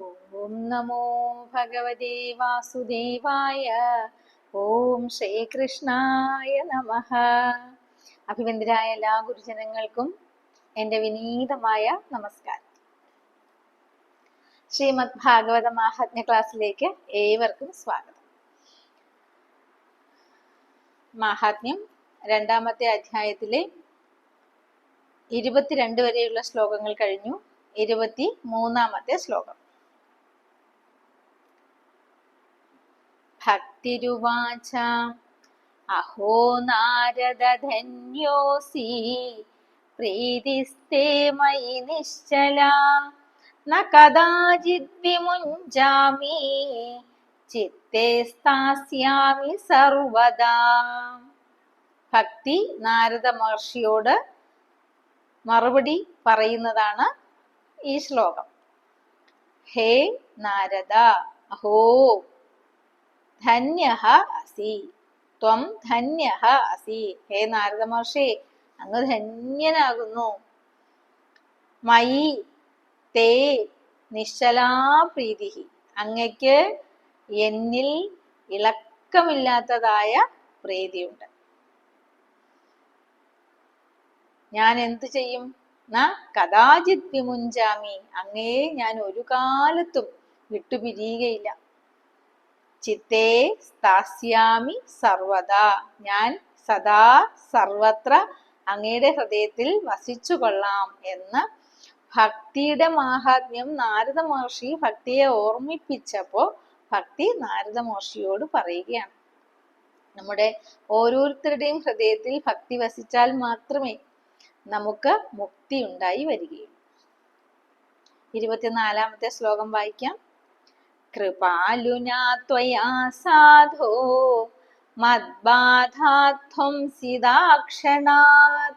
ഓം നമോ ഭഗവതേ വാസുദേവായ ഓം ശ്രീകൃഷ്ണായ നമ. അഭിവന്ദരായ എല്ലാ ഗുരുജനങ്ങൾക്കും എന്റെ വിനീതമായ നമസ്കാരം. ശ്രീമദ് ഭാഗവത മാഹാത്മ്യ ക്ലാസ്സിലേക്ക് ഏവർക്കും സ്വാഗതം. മാഹാത്മ്യം രണ്ടാമത്തെ അധ്യായത്തിലെ ഇരുപത്തിരണ്ട് വരെയുള്ള ശ്ലോകങ്ങൾ കഴിഞ്ഞു. ഇരുപത്തി മൂന്നാമത്തെ ശ്ലോകം. ഭക്തിരുവാച. അഹോ നാരദധന്യോസി പ്രീതിസ്തേ മയി നിശ്ചല. ന കഥാചിത് വിമുഞ്ചാമി ചിത്തേ സ്ഥാസ്യാമി സർവദാ. ഭക്തി നാരദ മഹർഷിയോട് മറുപടി പറയുന്നതാണ് ഈ ശ്ലോകം. ഹേ നാരദ അഹോ ധന്യ അസി. ത്വം ധന്യഹ അസി. ഹേ നാരദ മഹർഷി അങ്ങ് ധന്യനാകുന്നു. മയി തേ നിശ്ചലാ പ്രീതി അങ്ങയ്ക്ക് എന്നിൽ ഇളക്കമില്ലാത്തതായ പ്രീതിയുണ്ട്. ഞാൻ എന്തു ചെയ്യും? കഥാചിത് വിമുഞ്ചാമി. അങ്ങയെ ഞാൻ ഒരു കാലത്തും വിട്ടുപിരിയുകയില്ല. ചിത്തേ സ്ഥാസ്യാമി സർവത ഞാൻ സദാ സർവത്ര അങ്ങയുടെ ഹൃദയത്തിൽ വസിച്ചു കൊള്ളാം എന്ന് ഭക്തിയുടെ മാഹാത്മ്യം നാരദ മഹർഷി ഭക്തിയെ ഓർമ്മിപ്പിച്ചപ്പോ ഭക്തി നാരദ മഹർഷിയോട് പറയുകയാണ്. നമ്മുടെ ഓരോരുത്തരുടെയും ഹൃദയത്തിൽ ഭക്തി വസിച്ചാൽ മാത്രമേ നമുക്ക് മുക്തി ഉണ്ടായി വരികയുള്ളൂ. ഇരുപത്തിനാലാമത്തെ ശ്ലോകം വായിക്കാം. ത്വയാ സാധോ മദ്ബാധാത്വം സിദാക്ഷണാത്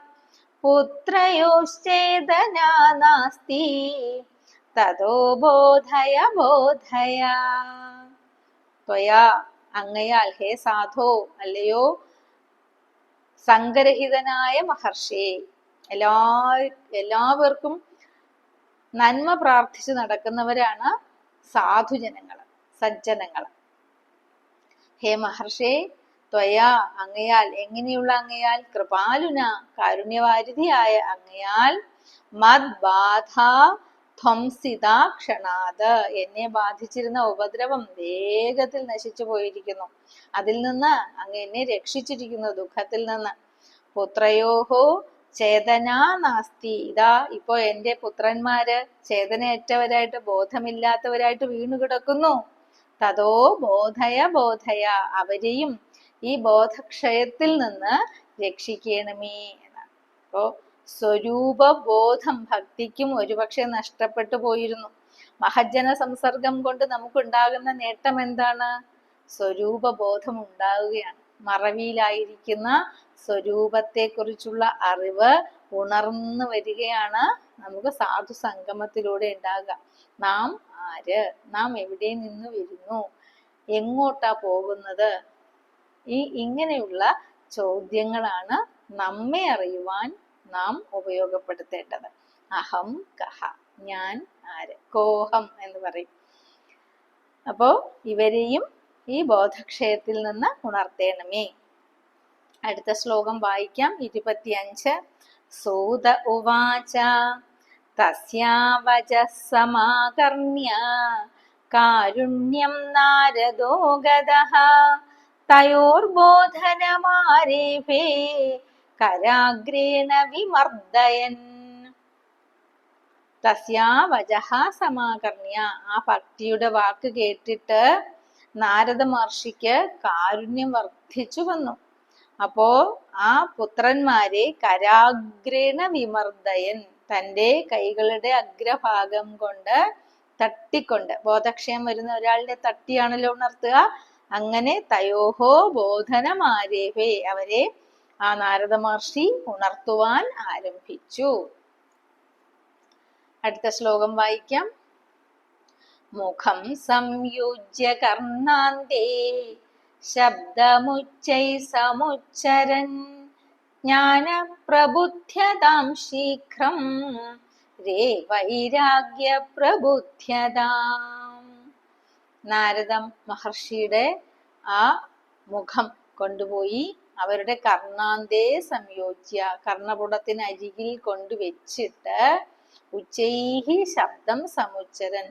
പുത്രയോശ്ചേതനാ നാസ്തി. തതോ ബോധയ ബോധയ. ത്വയാ അങ്ങയാൽ ഹേ സാധോ അല്ലയോ? സംഗരഹിതനായ മഹർഷി. എല്ലാ എല്ലാവർക്കും നന്മ പ്രാർത്ഥിച്ചു നടക്കുന്നവരാണ് സാധുജനങ്ങൾ സജ്ജനങ്ങൾ ഹേ മഹർഷേ ത്വയാ അങ്ങയാൽ എങ്ങനെയുള്ള അങ്ങയാൽ? കൃപാലുന കാരുണ്യവാരിധിയായ അങ്ങയാൽ മത് ബാധ ക്ഷണാത്. എന്നെ ബാധിച്ചിരുന്ന ഉപദ്രവം വേഗത്തിൽ നശിച്ചു പോയിരിക്കുന്നു. അതിൽ നിന്ന് അങ്ങ് എന്നെ രക്ഷിച്ചിരിക്കുന്നു ദുഃഖത്തിൽ നിന്ന്. പുത്രയോഹോ ചേതനാ നാസ്തി. ഇതാ ഇപ്പോ എന്റെ പുത്രന്മാര് ചേതനയറ്റവരായിട്ട് ബോധമില്ലാത്തവരായിട്ട് വീണു കിടക്കുന്നു തതോ ബോധയ ബോധയ. അവരെയും ഈ ബോധക്ഷയത്തിൽ നിന്ന് രക്ഷിക്കണമേ എന്നാണ്. അപ്പോ സ്വരൂപ ബോധം ഭക്തിക്കും ഒരുപക്ഷെ നഷ്ടപ്പെട്ടു പോയിരുന്നു. മഹജ്ജന സംസർഗം കൊണ്ട് നമുക്കുണ്ടാകുന്ന നേട്ടം എന്താണ്? സ്വരൂപ ബോധം ഉണ്ടാവുകയാണ്. മറവിയിലായിരിക്കുന്ന സ്വരൂപത്തെക്കുറിച്ചുള്ള അറിവ് ഉണർന്നു വരികയാണ് നമുക്ക് സാധു സംഗമത്തിലൂടെ ഉണ്ടാകുക. നാം ആര്? നാം എവിടെ നിന്ന് വരുന്നു? എങ്ങോട്ടാ പോകുന്നത്? ഈ ഇങ്ങനെയുള്ള ചോദ്യങ്ങളാണ് നമ്മെ അറിയുവാൻ നാം ഉപയോഗപ്പെടുത്തേണ്ടത്. അഹം കഹ. ഞാൻ ആര്? കോഹം എന്ന് പറയും. അപ്പോ ഇവരെയും ഈ ബോധക്ഷയത്തിൽ നിന്ന് ഉണർത്തേണമേ. അടുത്ത ശ്ലോകം വായിക്കാം. ഇരുപത്തിയഞ്ച്. സൂത ഉവാച തസ്യാവച സമാകർണ്യ കാരുണ്യം നാരദോ ഗതഃ തയോർബോധനമാരേഭേ കരാഗ്രേണ വിമർദ്ദയൻ. തസ്യാവച സമാകർണ്യ. ആ ഭക്തിയുടെ വാക്ക് കേട്ടിട്ട് നാരദ മഹർഷിക്ക് കാരുണ്യം വർദ്ധിച്ചു വന്നു. അപ്പോ ആ പുത്രന്മാരെ കരാഗ്രേണ വിമർദ്ദയൻ തന്റെ കൈകളുടെ അഗ്രഭാഗം കൊണ്ട് തട്ടിക്കൊണ്ട് ബോധക്ഷയം വരുന്ന ഒരാളുടെ തട്ടിയാണല്ലോ ഉണർത്തുക അങ്ങനെ തയോഹോ ബോധനമാരേവേ അവരെ ആ നാരദ മഹർഷി ഉണർത്തുവാൻ ആരംഭിച്ചു. അടുത്ത ശ്ലോകം വായിക്കാം. മുഖം സംയുജ്യ കർണാന്തേ. ശബ്ദമുച്ചൈ സമുച്ചരൻ. ജ്ഞാനപ്രബുദ്ധ്യതാം ശീഘ്രം. രേ വൈരാഗ്യ പ്രബുദ്ധ്യതാം നാരദ മഹർഷിയുടെ ആ മുഖം കൊണ്ടുപോയി അവരുടെ കർണാന്തേ സംയോജ്യ കർണപുടത്തിന് അരികിൽ കൊണ്ടുവച്ചിട്ട് ഉച്ചൈഹി ശബ്ദം സമുച്ചരൻ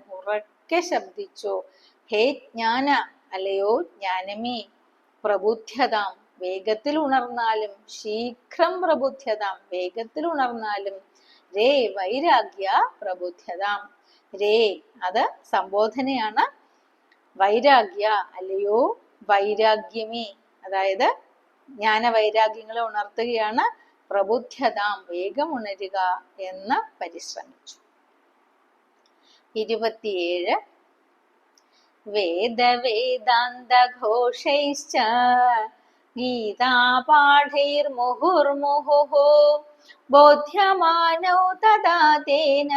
ഉറക്കെ ശബ്ദിച്ചു ഹേ ജ്ഞാന അല്ലയോ ജ്ഞാനമേ പ്രബുദ്ധ്യതാം വേഗത്തിൽ ഉണർന്നാലും ശീഘ്രം പ്രബുദ്ധ്യതാം വേഗത്തിൽ ഉണർന്നാലും രേ വൈരാഗ്യ പ്രബുദ്ധ്യതാം രേ അത് സംബോധനയാണ്. വൈരാഗ്യ അല്ലയോ വൈരാഗ്യമേ അതായത് ജ്ഞാന വൈരാഗ്യങ്ങളെ ഉണർത്തുകയാണ്. പ്രബുദ്ധ്യതാം വേഗം ഉണരുക എന്ന് പരിശ്രമിച്ചു. ഇരുപത്തിയേഴ്. വേദവേദാന്തഘോഷൈശ്ച ഗീതാപാഠൈർമുഹുർമുഹുः ബോധ്യമാനോ തദാ തേന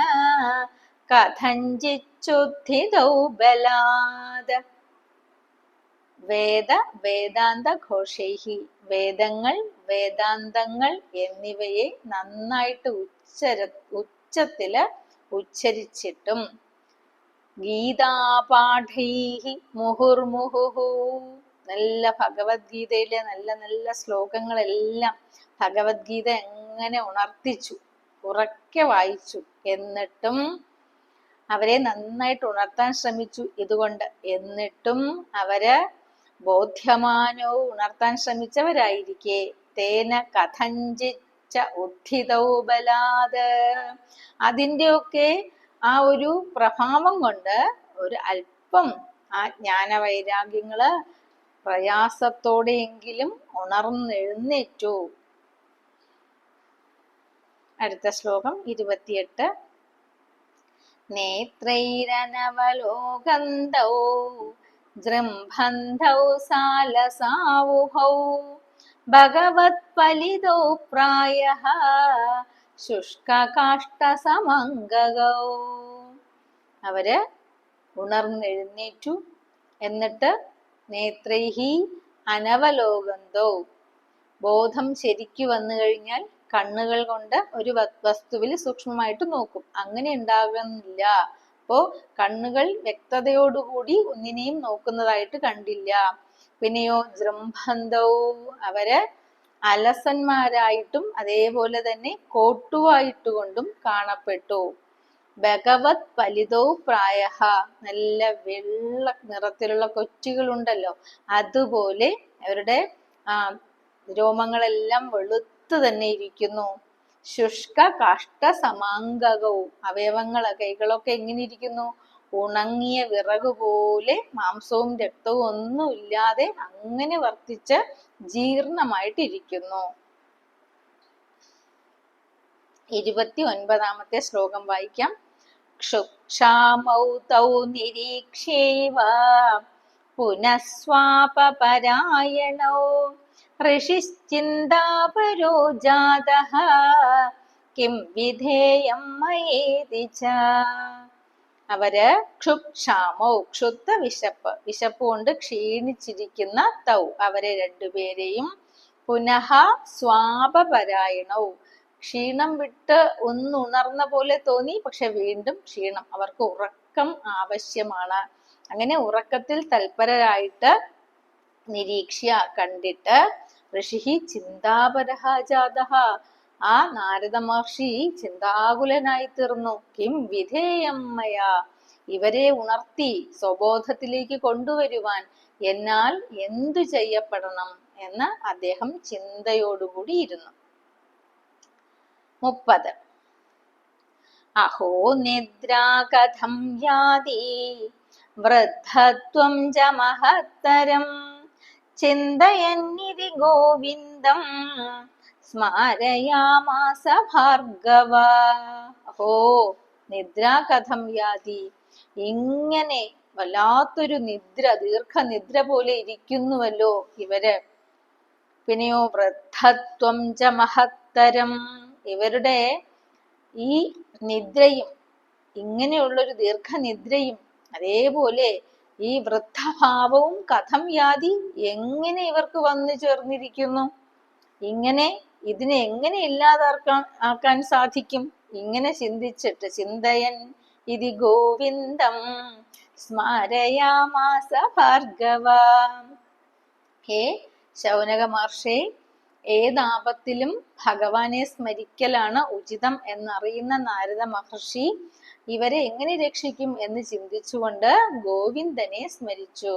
കഥഞ്ചിച്ചുദ്ധിതൗ ബലാദ്. വേദ വേദാന്ത ഘോഷൈഹി വേദങ്ങൾ വേദാന്തങ്ങൾ എന്നിവയെ നന്നായിട്ട് ഉച്ചര ഉച്ചത്തിൽ ഉച്ചരിച്ചിട്ടും ഗീതാപാഠൈഹി മുഹുർമുഹുഹു. നല്ല ഭഗവത്ഗീതയിലെ നല്ല നല്ല ശ്ലോകങ്ങളെല്ലാം ഭഗവത്ഗീത എങ്ങനെ ഉണർത്തിച്ചു ഉറക്കെ വായിച്ചു എന്നിട്ടും അവരെ നന്നായിട്ട് ഉണർത്താൻ ശ്രമിച്ചു ഇതുകൊണ്ട് എന്നിട്ടും അവർ ബോധ്യമാനോ ഉണർത്താൻ ശ്രമിച്ചവരായിരിക്കെ. തേന കഥഞ്ചിച്ച ഉദ്ധിതൗ ബലാത്. അതിന്റെയൊക്കെ ആ ഒരു പ്രഭാവം കൊണ്ട് ഒരു അല്പം ആ ജ്ഞാന വൈരാഗ്യങ്ങൾ പ്രയാസത്തോടെയെങ്കിലും ഉണർന്നെഴുന്നേറ്റു. അടുത്ത ശ്ലോകം ഇരുപത്തിയെട്ട്. നേത്രൈരനവലോകന്തൗ ജൃംഭന്തൗ സാലസാവുഹൗ ഭഗവത്പലിതോ പ്രായഃ ശുഷ്കകാഷ്ടസമംഗകൗ അവർ ഉണർന്നെഴുന്നേറ്റു. എന്നിട്ട് നേത്രൈഹി അനവലോകന്തോ. ബോധം ശരിക്കു വന്നു കഴിഞ്ഞാൽ കണ്ണുകൾ കൊണ്ട് ഒരു വസ്തുവിൽ സൂക്ഷ്മമായിട്ട് നോക്കും. അങ്ങനെ ഉണ്ടാകുന്നില്ല അപ്പോ കണ്ണുകൾ വ്യക്തതയോടുകൂടി ഒന്നിനെയും നോക്കുന്നതായിട്ട് കണ്ടില്ല. പിന്നെയോ ജൃംഭന്തവും അവർ അലസന്മാരായിട്ടും അതേപോലെ തന്നെ കോട്ടുവായിട്ടുകൊണ്ടും കാണപ്പെട്ടു. ഭഗവത് ഫലിതോ പ്രായ. നല്ല വെള്ള നിറത്തിലുള്ള കൊച്ചുകളുണ്ടല്ലോ. അതുപോലെ അവരുടെ ആ രോമങ്ങളെല്ലാം വെളുത്തു തന്നെ ഇരിക്കുന്നു. ശുഷ്ക കാഷ്ട സമാംഗകവും അവയവങ്ങൾ കൈകളൊക്കെ എങ്ങനെ ഇരിക്കുന്നു? ഉണങ്ങിയ വിറക് പോലെ മാംസവും രക്തവും ഒന്നും ഇല്ലാതെ അങ്ങനെ വർത്തിച്ച് ജീർണമായിട്ടിരിക്കുന്നു. ഇരുപത്തി ഒൻപതാമത്തെ ശ്ലോകം വായിക്കാം. ക്ഷുക്ഷാമൗതൗ നിരീക്ഷേവ പുനഃസ്വാപരായണോ ഋഷിശ്ചിന്താപരോ ജാതഃ കിം വിധേയം മയേതി ച? അവർ ക്ഷുക്ഷാമോ ക്ഷുത്ത വിശപ്പ് വിശപ്പ് കൊണ്ട് ക്ഷീണിച്ചിരിക്കുന്ന തൗ അവരെ രണ്ടുപേരെയും പുനഃ സ്വാപപരായണവും ക്ഷീണം വിട്ട് ഒന്നുണർന്ന പോലെ തോന്നി പക്ഷെ വീണ്ടും ക്ഷീണം അവർക്ക് ഉറക്കം ആവശ്യമാണ്. അങ്ങനെ ഉറക്കത്തിൽ തൽപരരായിട്ട് നിരീക്ഷ്യ കണ്ടിട്ട് ഋഷി ചിന്താപരഹ ജാതഃ ആ നാരദ മഹർഷി ചിന്താകുലനായി തീർന്നു കിം വിധേയം മയാ ഇവരെ ഉണർത്തി സ്വബോധത്തിലേക്ക് കൊണ്ടുവരുവാൻ എന്നാൽ എന്തു ചെയ്യപ്പെടണം എന്ന് അദ്ദേഹം ചിന്തയോടുകൂടി ഇരുന്നു. മുപ്പത്. അഹോ നിദ്രാ കഥം യാതി വൃദ്ധത്വം ച മഹത്തരം. ചിന്തയന്നിതി ഗോവിന്ദം. സ്മാരയാമാസ ഭാർഗവ അഹോ നിദ്ര കഥം യാതി ഇങ്ങനെ വല്ലാത്തൊരു നിദ്ര ദീർഘനിദ്ര പോലെ ഇരിക്കുന്നുവല്ലോ ഇവർ. പിന്നെയോ വൃദ്ധത്വം ച മഹത്തരം. ഇവരുടെ ഈ നിദ്രയും ഇങ്ങനെയുള്ളൊരു ദീർഘനിദ്രയും അതേപോലെ ഈ വൃദ്ധഭാവവും കഥം യാതി എങ്ങനെ ഇവർക്ക് വന്നു ചേർന്നിരിക്കുന്നു? ഇങ്ങനെ ഇതിനെ എങ്ങനെ ഇല്ലാതാക്കാൻ ആക്കാൻ സാധിക്കും? ഇങ്ങനെ ചിന്തിച്ചിട്ട് ചിന്തയൻ ഇതി ഗോവിന്ദം സ്മാരയാമാസ ഭാർഗവ ഹേ ശൗനക മഹർഷേ ഏതാപത്തിലും ഭഗവാനെ സ്മരിക്കലാണ് ഉചിതം എന്നറിയുന്ന നാരദ മഹർഷി ഇവരെ എങ്ങനെ രക്ഷിക്കും എന്ന് ചിന്തിച്ചുകൊണ്ട് ഗോവിന്ദനെ സ്മരിച്ചു.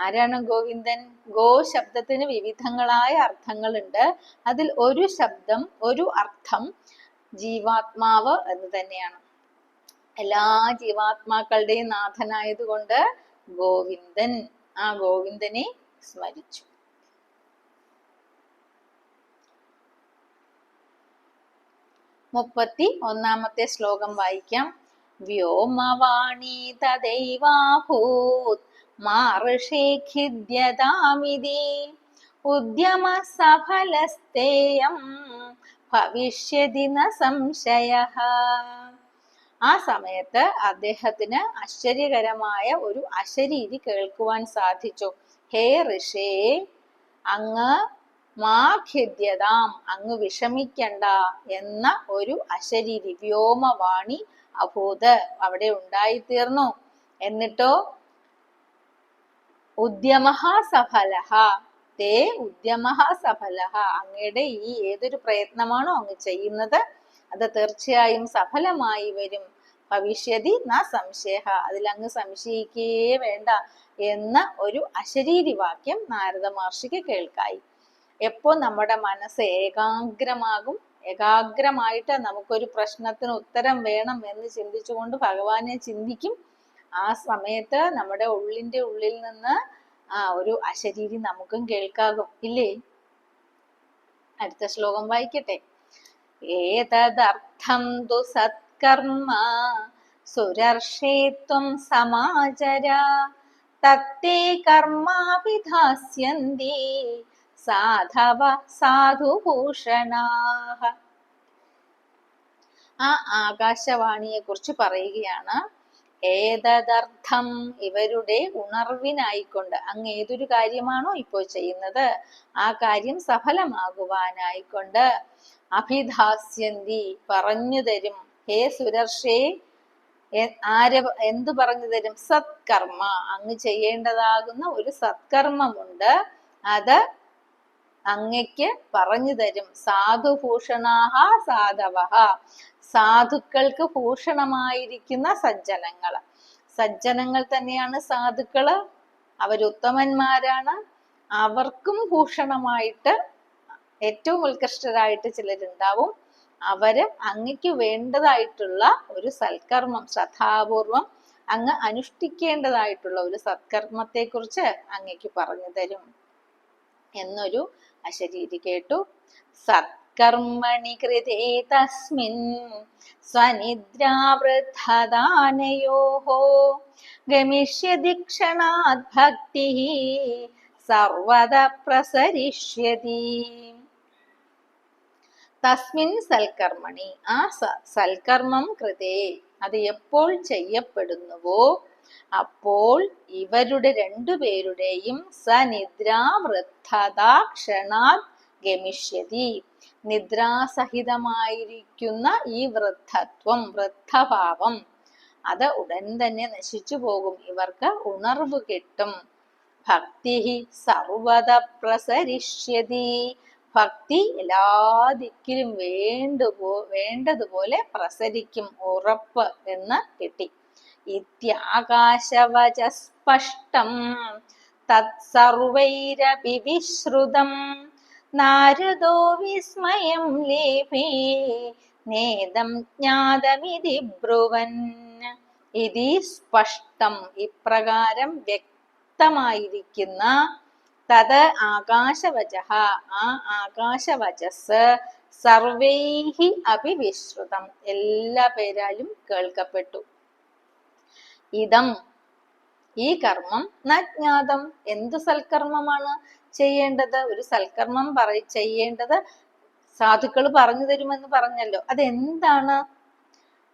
ആരാണ് ഗോവിന്ദൻ? ഗോ ശബ്ദത്തിന് വിവിധങ്ങളായ അർത്ഥങ്ങളുണ്ട്. അതിൽ ഒരു ശബ്ദം ഒരു അർത്ഥം ജീവാത്മാവ് എന്ന് തന്നെയാണ്. എല്ലാ ജീവാത്മാക്കളുടെയും നാഥനായതുകൊണ്ട് ഗോവിന്ദൻ ആ ഗോവിന്ദനെ സ്മരിച്ചു. മുപ്പത്തി ഒന്നാമത്തെ ശ്ലോകം വായിക്കാം. വ്യോമവാണി തദൈവാഭൂത് മാർഷേഖിദ്യതാമിതി ഉദ്യമ സഫലസ്തേയം ഭവിഷ്യതി ന സംശയ. ആ സമയത്ത് അദ്ദേഹത്തിന് ആശ്ചര്യകരമായ ഒരു അശരീതി കേൾക്കുവാൻ സാധിച്ചു. ഹേ ഋഷേ അങ്ങ് മാഖിദ്യതാം അങ്ങ് വിഷമിക്കണ്ട എന്ന ഒരു അശരീരി വ്യോമവാണി അഭൂത് അവിടെ ഉണ്ടായിത്തീർന്നു. എന്നിട്ടോ ഉദ്യമഹ സഫലഹ തേ ഉദ്യമഹ സഫലഹ അങ്ങയുടെ ഈ ഏതൊരു പ്രയത്നമാണോ അങ്ങ് ചെയ്യുന്നത് അത് തീർച്ചയായും സഫലമായി വരും. ഭവിഷ്യതി ന സംശയ അതിൽ അങ്ങ് സംശയിക്കേ വേണ്ട എന്ന ഒരു അശരീരി വാക്യം നാരദ മഹർഷിക്ക് കേൾക്കായി. എപ്പോ നമ്മുടെ മനസ്സ് ഏകാഗ്രമാകും ഏകാഗ്രമായിട്ട് നമുക്കൊരു പ്രശ്നത്തിന് ഉത്തരം വേണം എന്ന് ചിന്തിച്ചുകൊണ്ട് ഭഗവാനെ ചിന്തിക്കും ആ സമയത്ത് നമ്മുടെ ഉള്ളിന്റെ ഉള്ളിൽ നിന്ന് ആ ഒരു അശരീരി നമുക്കും കേൾക്കാകും. ഇല്ലേ? അടുത്ത ശ്ലോകം വായിക്കട്ടെ. ഏതദർത്ഥം തു സത്കർമ്മ സുരർഷേത്വം സമാചര. തത്തേ കർമാവിധാസ്യന്തി സാധവ സാധുഭൂഷണാഹ. ആ ആകാശവാണിയെ കുറിച്ച് പറയുകയാണ് ഏതദർത്ഥം ഇവരുടെ ഉണർവിനായിക്കൊണ്ട് അങ്ങ് ഏതൊരു കാര്യമാണോ ഇപ്പോൾ ചെയ്യുന്നത് ആ കാര്യം സഫലമാകുവാനായിക്കൊണ്ട് അഭിധാസ്യന്തി പറഞ്ഞു തരും. ഹേ സുരർഷേ ആര് എന്തു പറഞ്ഞു തരും? സത്കർമ്മ. അങ്ങ് ചെയ്യേണ്ടതാകുന്ന ഒരു സത്കർമ്മമുണ്ട്. അത് അങ്ങയ്ക്ക് പറഞ്ഞു തരും. സാധുഭൂഷണാഹ സാധവഹ. സാധുക്കൾക്ക് ഭൂഷണമായിരിക്കുന്ന സജ്ജനങ്ങൾ സജ്ജനങ്ങൾ തന്നെയാണ് സാധുക്കൾ. അവരുത്തമന്മാരാണ് അവർക്കും ഭൂഷണമായിട്ട് ഏറ്റവും ഉത്കൃഷ്ടരായിട്ട് ചിലരുണ്ടാവും. അവർ അങ്ങക്ക് വേണ്ടതായിട്ടുള്ള ഒരു സൽക്കർമ്മം ശ്രദ്ധാപൂർവം അങ്ങ് അനുഷ്ഠിക്കേണ്ടതായിട്ടുള്ള ഒരു സത്കർമ്മത്തെ കുറിച്ച് അങ്ങക്ക് പറഞ്ഞു തരും. എന്നൊരു അശരീരി കേട്ടു. സത്കർമ്മണി കൃതേ തസ്മിൻ സ്വനിദ്രാവൃദ്ധദാനയോः ഗമിഷ്യതി ക്ഷണാത് ഭക്തി സർവത പ്രസരിഷ്യതി തസ്മിൻ സൽക്കർമ്മണി ആ സൽക്കർമ്മം കൃതേ അത് എപ്പോൾ ചെയ്യപ്പെടുന്നുവോ അപ്പോൾ ഇവരുടെ രണ്ടുപേരുടെയും സനിദ്രാവൃദ്ധതാ ക്ഷണാത് ഗമിഷ്യതി. നിദ്രാസഹിതമായിരിക്കുന്ന ഈ വൃദ്ധത്വം വൃദ്ധഭാവം അത് ഉടൻ തന്നെ നശിച്ചു പോകും. ഇവർക്ക് ഉണർവ് കിട്ടും. ഭക്തി സർവത പ്രസരിഷ്യതി. ഭക്തി എല്ലാ ദിക്കിലും വേണ്ടുപോ വേണ്ടതുപോലെ പ്രസരിക്കും ഉറപ്പ് എന്ന് കിട്ടി. ഇത്യാകാശവച സ്പഷ്ടം തത്സർവൈരപി വിശ്രുതം നാരദോ വിസ്മയം ലേഭേ നേദം ജ്ഞാതമിതി ബ്രുവൻ. ഇതി സ്പഷ്ടം ഇപ്രകാരം വ്യക്തമായിരിക്കുന്ന തത് ആകാശവച ആ ആകാശവചസ് സർവൈഹി അഭിവിശ്രുതം. എല്ലാ പേരാലും കേൾക്കപ്പെട്ടു. ഇതം ഈ കർമ്മം നജ്ഞാതം എന്തു സൽക്കർമ്മമാണ്? ചെയ്യേണ്ടത് ഒരു സൽക്കർമ്മം പറ ചെയ്യേണ്ടത് സാധുക്കൾ പറഞ്ഞു തരുമെന്ന് പറഞ്ഞല്ലോ. അതെന്താണ്?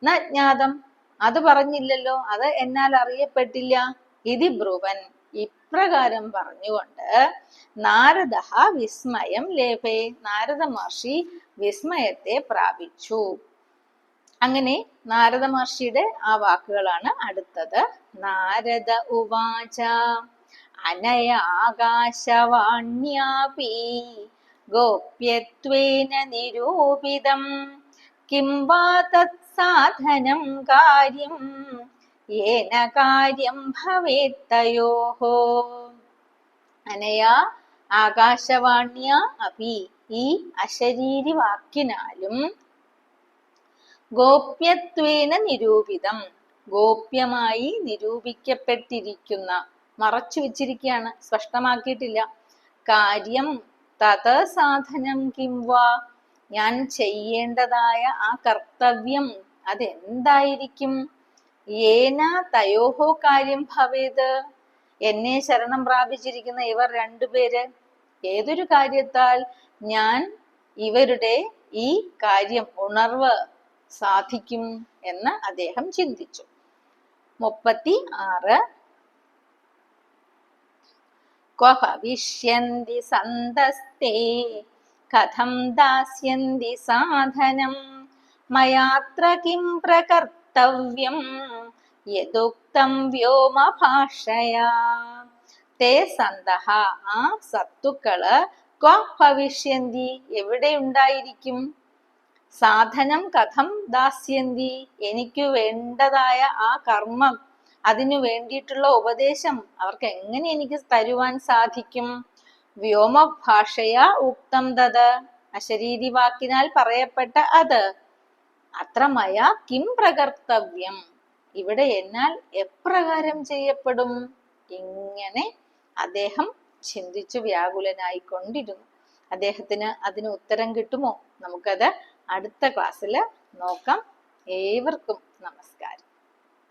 നജ്ഞാതം അത് പറഞ്ഞില്ലല്ലോ. അത് എന്നാൽ അറിയപ്പെട്ടില്ല. ഇതി ബ്രുവൻ. ഇപ്രകാരം പറഞ്ഞുകൊണ്ട് നാരദ വിസ്മയം ലേഭേ. നാരദ മഹർഷി വിസ്മയത്തെ പ്രാപിച്ചു. അങ്ങനെ നാരദ മഹർഷിയുടെ ആ വാക്കുകളാണ് അടുത്തത്. നാരദ ഉവാച. അനയ ആകാശവാണ്യാപി. ഗോപ്യത്വേന നിരൂപിതം. കിം വാ തത്സാധനം കാര്യം? യേന കാര്യം ഭവേത്തയോഹോ. അനയാ ആകാശവാണ്യ അപി ഈ അശരീരി വാക്കിനാലും ഗോപ്യത്വേന നിരൂപിതം. ഗോപ്യമായി നിരൂപിക്കപ്പെട്ടിരിക്കുന്ന മറച്ചു വെച്ചിരിക്കുകയാണ് സ്പഷ്ടമാക്കിയിട്ടില്ല. കാര്യം തത് സാധനം കിംവാ ഞാൻ ചെയ്യേണ്ടതായ ആ കർത്തവ്യം അതെന്തായിരിക്കും? ഏന തയോഹോ കാര്യം ഭവേത്? എന്നെ ശരണം പ്രാപിച്ചിരിക്കുന്ന ഇവർ രണ്ടുപേര് ഏതൊരു കാര്യത്താൽ ഞാൻ ഇവരുടെ ഈ കാര്യം ഉണർവ് സാധിക്കും എന്ന് അദ്ദേഹം ചിന്തിച്ചു. മുപ്പത്തി ആറ് ക്വ ഭവിഷ്യന്തി സന്തസ്തേ കഥം ദാസ്യന്തി സാധനം മയാത്ര കിം പ്രകർത്തവ്യം യദുക്തം വ്യോമഭാഷയാ തേ സന്തഹ ആ സത്തുക്കൾ ക്വ ഭവിഷ്യന്തി? എവിടെ ഉണ്ടായിരിക്കും? സാധനം കഥം ദാസ്യന്തി? എനിക്ക് വേണ്ടതായ ആ കർമ്മം അതിനു വേണ്ടിയിട്ടുള്ള ഉപദേശം അവർക്ക് എങ്ങനെ എനിക്ക് തരുവാൻ സാധിക്കും? വ്യോമഭാഷയ ഉക്തം തത്. അശരീരി വാക്കിനാൽ പറയപ്പെട്ട അത്. അത്രമയ കിം പ്രകർത്തവ്യം. ഇവിടെ എന്നാൽ എപ്രകാരം ചെയ്യപ്പെടും? ഇങ്ങനെ അദ്ദേഹം ചിന്തിച്ചു വ്യാകുലനായിക്കൊണ്ടിരുന്നു അദ്ദേഹത്തിന് അതിന് ഉത്തരം കിട്ടുമോ? നമുക്കത് അടുത്ത ക്ലാസ്സിൽ നോക്കാം. ഏവർക്കും നമസ്കാരം.